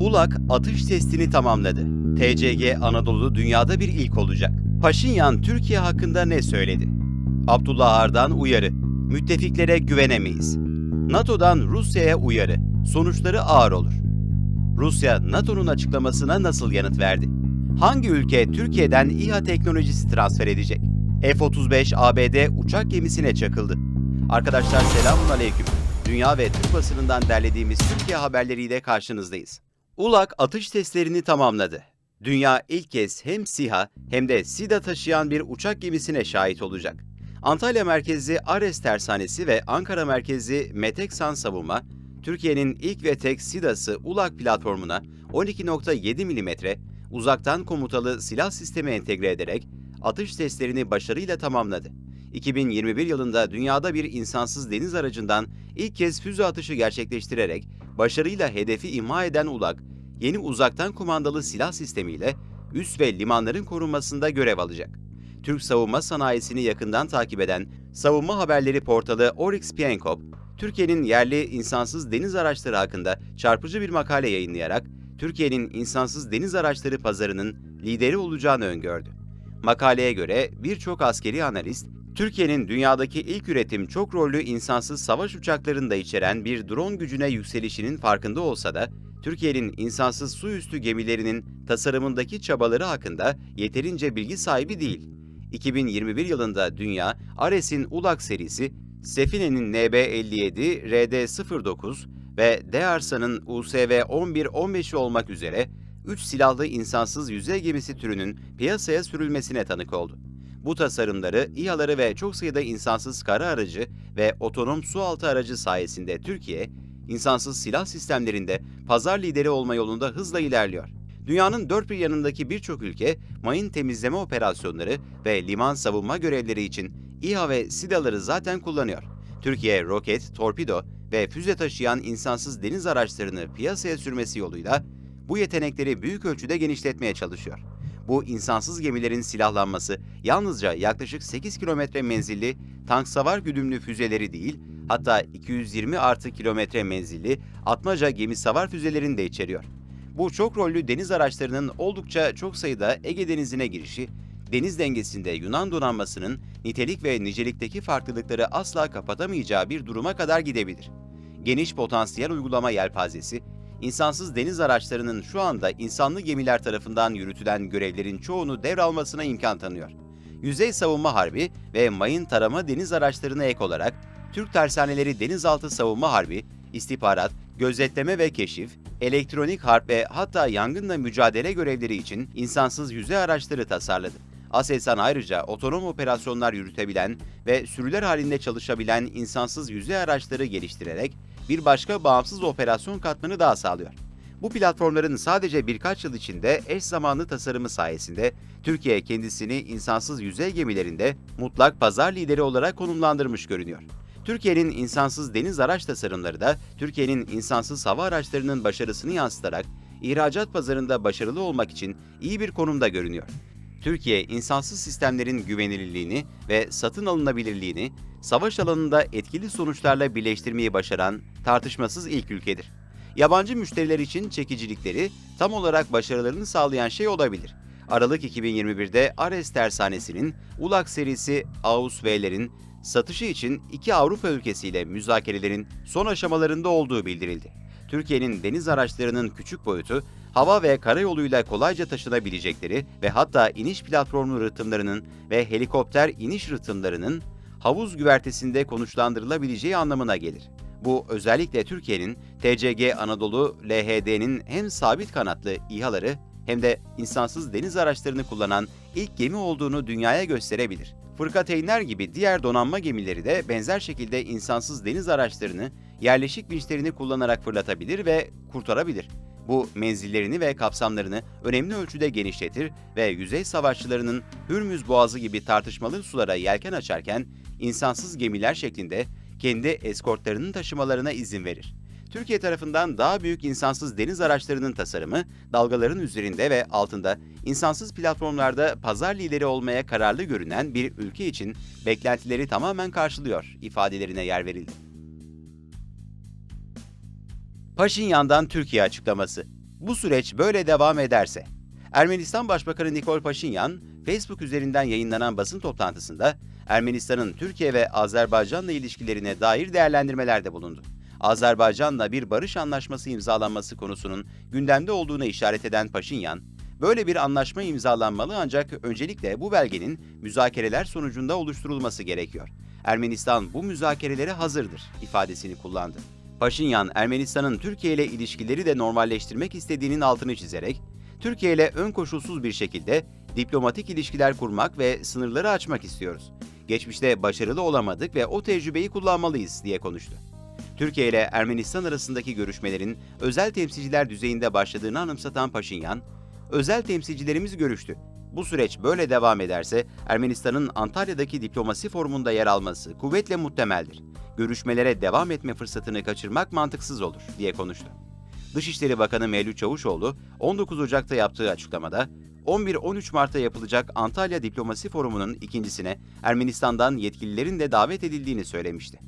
Ulak atış testini tamamladı. TCG Anadolu dünyada bir ilk olacak. Paşinyan Türkiye hakkında ne söyledi? Abdullah Ardan uyarı. Müttefiklere güvenemeyiz. NATO'dan Rusya'ya uyarı. Sonuçları ağır olur. Rusya NATO'nun açıklamasına nasıl yanıt verdi? Hangi ülke Türkiye'den İHA teknolojisi transfer edecek? F-35 ABD uçak gemisine çakıldı. Arkadaşlar selamun aleyküm. Dünya ve Türk basınından derlediğimiz Türkiye haberleriyle karşınızdayız. ULAK atış testlerini tamamladı. Dünya ilk kez hem SİHA hem de SİDA taşıyan bir uçak gemisine şahit olacak. Antalya merkezli Ares Tersanesi ve Ankara merkezli Meteksan Savunma, Türkiye'nin ilk ve tek SİDA'sı ULAK platformuna 12.7 mm uzaktan komutalı silah sistemi entegre ederek atış testlerini başarıyla tamamladı. 2021 yılında dünyada bir insansız deniz aracından ilk kez füze atışı gerçekleştirerek başarıyla hedefi imha eden ULAK, yeni uzaktan kumandalı silah sistemiyle üs ve limanların korunmasında görev alacak. Türk savunma sanayisini yakından takip eden savunma haberleri portalı Oryx Pienkop, Türkiye'nin yerli insansız deniz araçları hakkında çarpıcı bir makale yayınlayarak Türkiye'nin insansız deniz araçları pazarının lideri olacağını öngördü. Makaleye göre birçok askeri analist, Türkiye'nin dünyadaki ilk üretim çok rollü insansız savaş uçaklarını da içeren bir drone gücüne yükselişinin farkında olsa da, Türkiye'nin insansız su üstü gemilerinin tasarımındaki çabaları hakkında yeterince bilgi sahibi değil. 2021 yılında dünya, Ares'in ULAK serisi, Sefine'nin NB57, RD09 ve DEARSA'nın USV 11-15'i olmak üzere 3 silahlı insansız yüzey gemisi türünün piyasaya sürülmesine tanık oldu. Bu tasarımları, İHA'ları ve çok sayıda insansız kara aracı ve otonom su altı aracı sayesinde Türkiye, insansız silah sistemlerinde pazar lideri olma yolunda hızla ilerliyor. Dünyanın dört bir yanındaki birçok ülke mayın temizleme operasyonları ve liman savunma görevleri için İHA ve SİDA'ları zaten kullanıyor. Türkiye roket, torpido ve füze taşıyan insansız deniz araçlarını piyasaya sürmesi yoluyla bu yetenekleri büyük ölçüde genişletmeye çalışıyor. Bu insansız gemilerin silahlanması yalnızca yaklaşık 8 kilometre menzilli tank savar güdümlü füzeleri değil, hatta 220 artı kilometre menzilli atmaca gemi savar füzelerini de içeriyor. Bu çok rollü deniz araçlarının oldukça çok sayıda Ege Denizi'ne girişi, deniz dengesinde Yunan donanmasının nitelik ve nicelikteki farklılıkları asla kapatamayacağı bir duruma kadar gidebilir. Geniş potansiyel uygulama yelpazesi, insansız deniz araçlarının şu anda insanlı gemiler tarafından yürütülen görevlerin çoğunu devralmasına imkan tanıyor. Yüzey savunma harbi ve mayın tarama deniz araçlarına ek olarak Türk tersaneleri denizaltı savunma harbi, istihbarat, gözetleme ve keşif, elektronik harp ve hatta yangınla mücadele görevleri için insansız yüzey araçları tasarladı. Aselsan ayrıca otonom operasyonlar yürütebilen ve sürüler halinde çalışabilen insansız yüzey araçları geliştirerek bir başka bağımsız operasyon katmanı daha sağlıyor. Bu platformların sadece birkaç yıl içinde eş zamanlı tasarımı sayesinde Türkiye kendisini insansız yüzey gemilerinde mutlak pazar lideri olarak konumlandırmış görünüyor. Türkiye'nin insansız deniz araç tasarımları da Türkiye'nin insansız hava araçlarının başarısını yansıtarak ihracat pazarında başarılı olmak için iyi bir konumda görünüyor. Türkiye, insansız sistemlerin güvenilirliğini ve satın alınabilirliğini savaş alanında etkili sonuçlarla birleştirmeyi başaran tartışmasız ilk ülkedir. Yabancı müşteriler için çekicilikleri tam olarak başarılarını sağlayan şey olabilir. Aralık 2021'de Ares Tersanesi'nin ULAK serisi AUS-V'lerin satışı için iki Avrupa ülkesiyle müzakerelerin son aşamalarında olduğu bildirildi. Türkiye'nin deniz araçlarının küçük boyutu, hava ve karayoluyla kolayca taşınabilecekleri ve hatta iniş platformu rıhtımlarının ve helikopter iniş rıhtımlarının havuz güvertesinde konuşlandırılabileceği anlamına gelir. Bu özellikle Türkiye'nin TCG Anadolu LHD'nin hem sabit kanatlı İHA'ları hem de insansız deniz araçlarını kullanan ilk gemi olduğunu dünyaya gösterebilir. Fırkateynler gibi diğer donanma gemileri de benzer şekilde insansız deniz araçlarını yerleşik vinçlerini kullanarak fırlatabilir ve kurtarabilir. Bu menzillerini ve kapsamlarını önemli ölçüde genişletir ve yüzey savaşçılarının Hürmüz Boğazı gibi tartışmalı sulara yelken açarken insansız gemiler şeklinde kendi eskortlarının taşımalarına izin verir. Türkiye tarafından daha büyük insansız deniz araçlarının tasarımı, dalgaların üzerinde ve altında insansız platformlarda pazar lideri olmaya kararlı görünen bir ülke için beklentileri tamamen karşılıyor ifadelerine yer verildi. Paşinyan'dan Türkiye açıklaması. Bu süreç böyle devam ederse, Ermenistan Başbakanı Nikol Paşinyan, Facebook üzerinden yayınlanan basın toplantısında Ermenistan'ın Türkiye ve Azerbaycan'la ilişkilerine dair değerlendirmelerde bulundu. Azerbaycan'la bir barış anlaşması imzalanması konusunun gündemde olduğuna işaret eden Paşinyan, böyle bir anlaşma imzalanmalı ancak öncelikle bu belgenin müzakereler sonucunda oluşturulması gerekiyor. Ermenistan bu müzakerelere hazırdır ifadesini kullandı. Paşinyan, Ermenistan'ın Türkiye ile ilişkileri de normalleştirmek istediğinin altını çizerek, Türkiye ile ön koşulsuz bir şekilde diplomatik ilişkiler kurmak ve sınırları açmak istiyoruz. Geçmişte başarılı olamadık ve o tecrübeyi kullanmalıyız diye konuştu. Türkiye ile Ermenistan arasındaki görüşmelerin özel temsilciler düzeyinde başladığını anımsatan Paşinyan, özel temsilcilerimiz görüştü. Bu süreç böyle devam ederse Ermenistan'ın Antalya'daki diplomasi forumunda yer alması kuvvetle muhtemeldir. Görüşmelere devam etme fırsatını kaçırmak mantıksız olur diye konuştu. Dışişleri Bakanı Mevlüt Çavuşoğlu 19 Ocak'ta yaptığı açıklamada 11-13 Mart'ta yapılacak Antalya Diplomasi Forumu'nun ikincisine Ermenistan'dan yetkililerin de davet edildiğini söylemişti.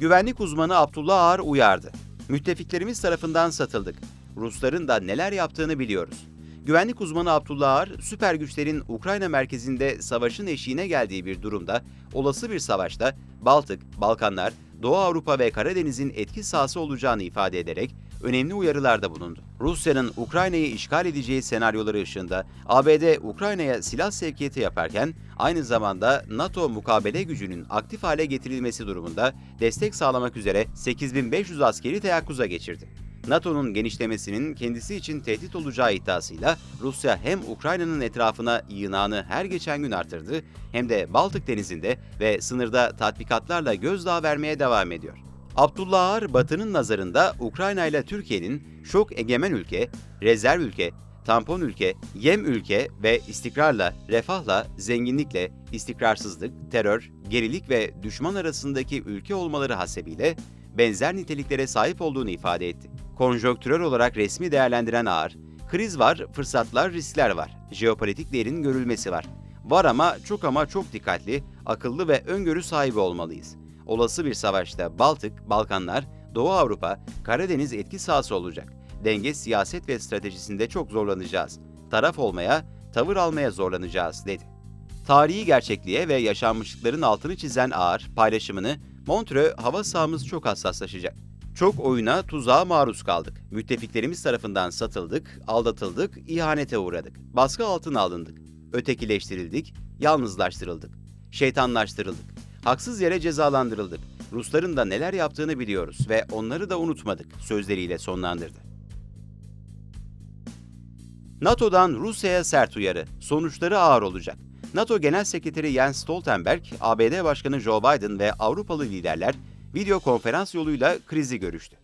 Güvenlik uzmanı Abdullah Ağar uyardı. Müttefiklerimiz tarafından satıldık. Rusların da neler yaptığını biliyoruz. Güvenlik uzmanı Abdullah Ağar, süper güçlerin Ukrayna merkezinde savaşın eşiğine geldiği bir durumda, olası bir savaşta Baltık, Balkanlar, Doğu Avrupa ve Karadeniz'in etki sahası olacağını ifade ederek önemli uyarılarda bulundu. Rusya'nın Ukrayna'yı işgal edeceği senaryoları ışığında ABD Ukrayna'ya silah sevkiyatı yaparken aynı zamanda NATO mukabele gücünün aktif hale getirilmesi durumunda destek sağlamak üzere 8500 askeri teyakkuza geçirdi. NATO'nun genişlemesinin kendisi için tehdit olacağı iddiasıyla Rusya hem Ukrayna'nın etrafına yığınağını her geçen gün artırdı hem de Baltık Denizi'nde ve sınırda tatbikatlarla gözdağı vermeye devam ediyor. Abdullah Ağar, Batı'nın nazarında Ukrayna ile Türkiye'nin şok egemen ülke, rezerv ülke, tampon ülke, yem ülke ve istikrarla, refahla, zenginlikle, istikrarsızlık, terör, gerilik ve düşman arasındaki ülke olmaları hasebiyle benzer niteliklere sahip olduğunu ifade etti. Konjonktürel olarak resmi değerlendiren Ağar, kriz var, fırsatlar, riskler var, jeopolitik değerin görülmesi var. Var ama çok ama çok dikkatli, akıllı ve öngörü sahibi olmalıyız. Olası bir savaşta Baltık, Balkanlar, Doğu Avrupa, Karadeniz etki sahası olacak. Denge siyaset ve stratejisinde çok zorlanacağız. Taraf olmaya, tavır almaya zorlanacağız dedi. Tarihi gerçekliğe ve yaşanmışlıkların altını çizen Ağar paylaşımını Montreux hava sahamız çok hassaslaşacak. Çok oyuna, tuzağa maruz kaldık. Müttefiklerimiz tarafından satıldık, aldatıldık, ihanete uğradık. Baskı altına alındık. Ötekileştirildik, yalnızlaştırıldık. Şeytanlaştırıldık. Haksız yere cezalandırıldık. Rusların da neler yaptığını biliyoruz ve onları da unutmadık sözleriyle sonlandırdı. NATO'dan Rusya'ya sert uyarı. Sonuçları ağır olacak. NATO Genel Sekreteri Jens Stoltenberg, ABD Başkanı Joe Biden ve Avrupalı liderler video konferans yoluyla krizi görüştü.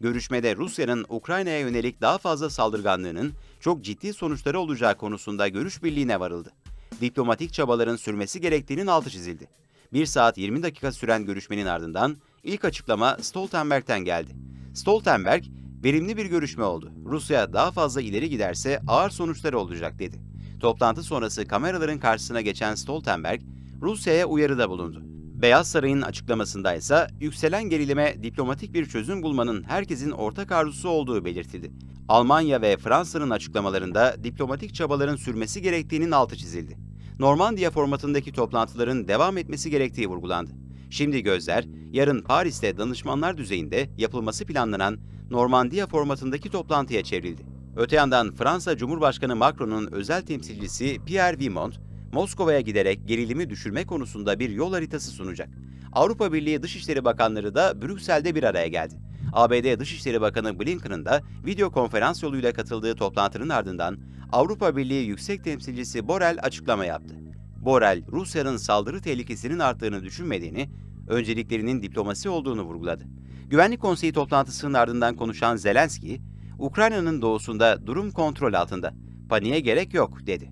Görüşmede Rusya'nın Ukrayna'ya yönelik daha fazla saldırganlığının çok ciddi sonuçları olacağı konusunda görüş birliğine varıldı. Diplomatik çabaların sürmesi gerektiğinin altı çizildi. 1 saat 20 dakika süren görüşmenin ardından ilk açıklama Stoltenberg'ten geldi. Stoltenberg, verimli bir görüşme oldu. Rusya daha fazla ileri giderse ağır sonuçları olacak dedi. Toplantı sonrası kameraların karşısına geçen Stoltenberg, Rusya'ya uyarıda bulundu. Beyaz Saray'ın açıklamasında ise yükselen gerilime diplomatik bir çözüm bulmanın herkesin ortak arzusu olduğu belirtildi. Almanya ve Fransa'nın açıklamalarında diplomatik çabaların sürmesi gerektiğinin altı çizildi. Normandiya formatındaki toplantıların devam etmesi gerektiği vurgulandı. Şimdi gözler yarın Paris'te danışmanlar düzeyinde yapılması planlanan Normandiya formatındaki toplantıya çevrildi. Öte yandan Fransa Cumhurbaşkanı Macron'un özel temsilcisi Pierre Vimont, Moskova'ya giderek gerilimi düşürme konusunda bir yol haritası sunacak. Avrupa Birliği Dışişleri Bakanları da Brüksel'de bir araya geldi. ABD Dışişleri Bakanı Blinken'ın da video konferans yoluyla katıldığı toplantının ardından Avrupa Birliği Yüksek Temsilcisi Borrell açıklama yaptı. Borrell, Rusya'nın saldırı tehlikesinin arttığını düşünmediğini, önceliklerinin diplomasi olduğunu vurguladı. Güvenlik Konseyi toplantısının ardından konuşan Zelenski, Ukrayna'nın doğusunda durum kontrol altında. Paniğe gerek yok, dedi.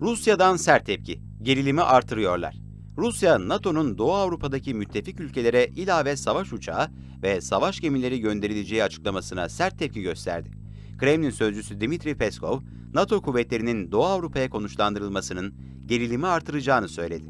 Rusya'dan sert tepki. Gerilimi artırıyorlar. Rusya, NATO'nun Doğu Avrupa'daki müttefik ülkelere ilave savaş uçağı ve savaş gemileri gönderileceği açıklamasına sert tepki gösterdi. Kremlin sözcüsü Dmitri Peskov, NATO kuvvetlerinin Doğu Avrupa'ya konuşlandırılmasının gerilimi artıracağını söyledi.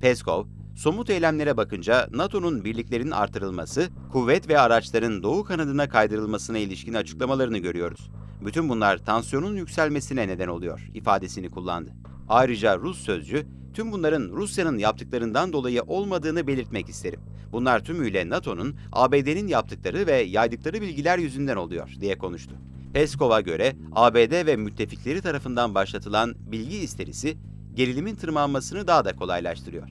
Peskov, Somut eylemlere bakınca NATO'nun birliklerin artırılması, kuvvet ve araçların doğu kanadına kaydırılmasına ilişkin açıklamalarını görüyoruz. Bütün bunlar tansiyonun yükselmesine neden oluyor ifadesini kullandı. Ayrıca Rus sözcü, tüm bunların Rusya'nın yaptıklarından dolayı olmadığını belirtmek isterim. Bunlar tümüyle NATO'nun, ABD'nin yaptıkları ve yaydıkları bilgiler yüzünden oluyor diye konuştu. Peskov'a göre ABD ve müttefikleri tarafından başlatılan bilgi isterisi gerilimin tırmanmasını daha da kolaylaştırıyor.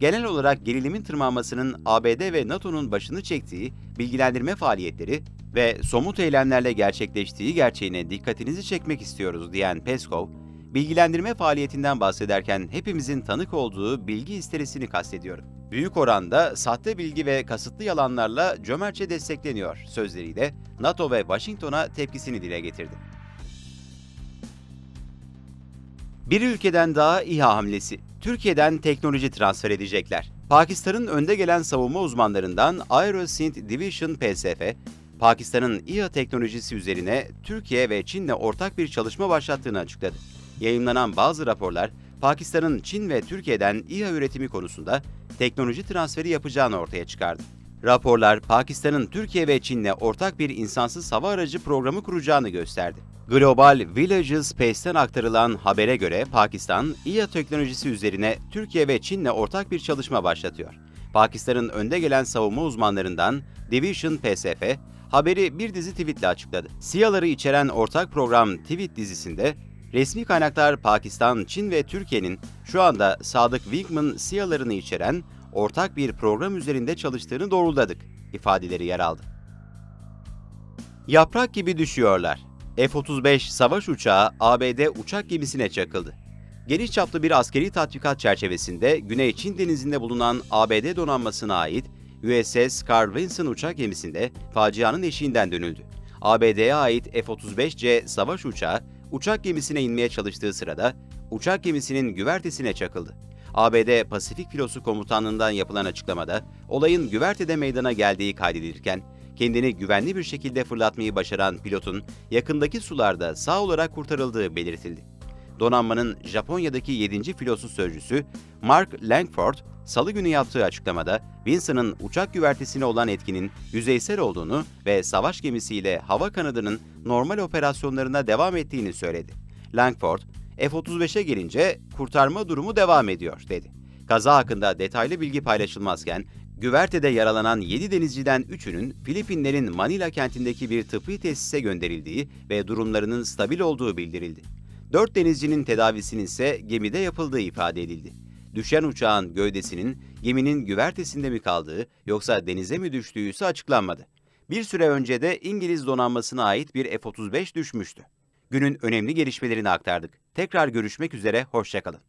Genel olarak gerilimin tırmanmasının ABD ve NATO'nun başını çektiği bilgilendirme faaliyetleri ve somut eylemlerle gerçekleştiği gerçeğine dikkatinizi çekmek istiyoruz diyen Peskov, bilgilendirme faaliyetinden bahsederken hepimizin tanık olduğu bilgi isterisini kastediyorum. Büyük oranda sahte bilgi ve kasıtlı yalanlarla cömertçe destekleniyor sözleriyle NATO ve Washington'a tepkisini dile getirdi. Bir ülkeden daha İHA hamlesi. Türkiye'den teknoloji transfer edecekler. Pakistan'ın önde gelen savunma uzmanlarından Aerosynth Division PSF, Pakistan'ın İHA teknolojisi üzerine Türkiye ve Çin'le ortak bir çalışma başlattığını açıkladı. Yayınlanan bazı raporlar, Pakistan'ın Çin ve Türkiye'den İHA üretimi konusunda teknoloji transferi yapacağını ortaya çıkardı. Raporlar, Pakistan'ın Türkiye ve Çin'le ortak bir insansız hava aracı programı kuracağını gösterdi. Global Villages Space'ten aktarılan habere göre Pakistan, İHA teknolojisi üzerine Türkiye ve Çin'le ortak bir çalışma başlatıyor. Pakistan'ın önde gelen savunma uzmanlarından Division PSF, haberi bir dizi tweetle açıkladı. SİHA'ları içeren ortak program tweet dizisinde resmi kaynaklar Pakistan, Çin ve Türkiye'nin şu anda Sadık Wingman SİHA'larını içeren ortak bir program üzerinde çalıştığını doğruladık ifadeleri yer aldı. Yaprak gibi düşüyorlar. F-35 savaş uçağı ABD uçak gemisine çakıldı. Geniş çaplı bir askeri tatbikat çerçevesinde Güney Çin denizinde bulunan ABD donanmasına ait USS Carl Vinson uçak gemisinde facianın eşiğinden dönüldü. ABD'ye ait F-35C savaş uçağı uçak gemisine inmeye çalıştığı sırada uçak gemisinin güvertesine çakıldı. ABD Pasifik Filosu Komutanlığı'ndan yapılan açıklamada olayın güvertede meydana geldiği kaydedilirken kendini güvenli bir şekilde fırlatmayı başaran pilotun yakındaki sularda sağ olarak kurtarıldığı belirtildi. Donanmanın Japonya'daki 7. filosu sözcüsü Mark Langford, salı günü yaptığı açıklamada Winston'ın uçak güvertesine olan etkinin yüzeysel olduğunu ve savaş gemisiyle hava kanadının normal operasyonlarına devam ettiğini söyledi. Langford, F-35'e gelince kurtarma durumu devam ediyor dedi. Kaza hakkında detaylı bilgi paylaşılmazken Güvertede yaralanan 7 denizciden 3'ünün Filipinlerin Manila kentindeki bir tıbbi tesise gönderildiği ve durumlarının stabil olduğu bildirildi. 4 denizcinin tedavisinin ise gemide yapıldığı ifade edildi. Düşen uçağın gövdesinin geminin güvertesinde mi kaldığı yoksa denize mi düştüğü ise açıklanmadı. Bir süre önce de İngiliz donanmasına ait bir F-35 düşmüştü. Günün önemli gelişmelerini aktardık. Tekrar görüşmek üzere, hoşçakalın.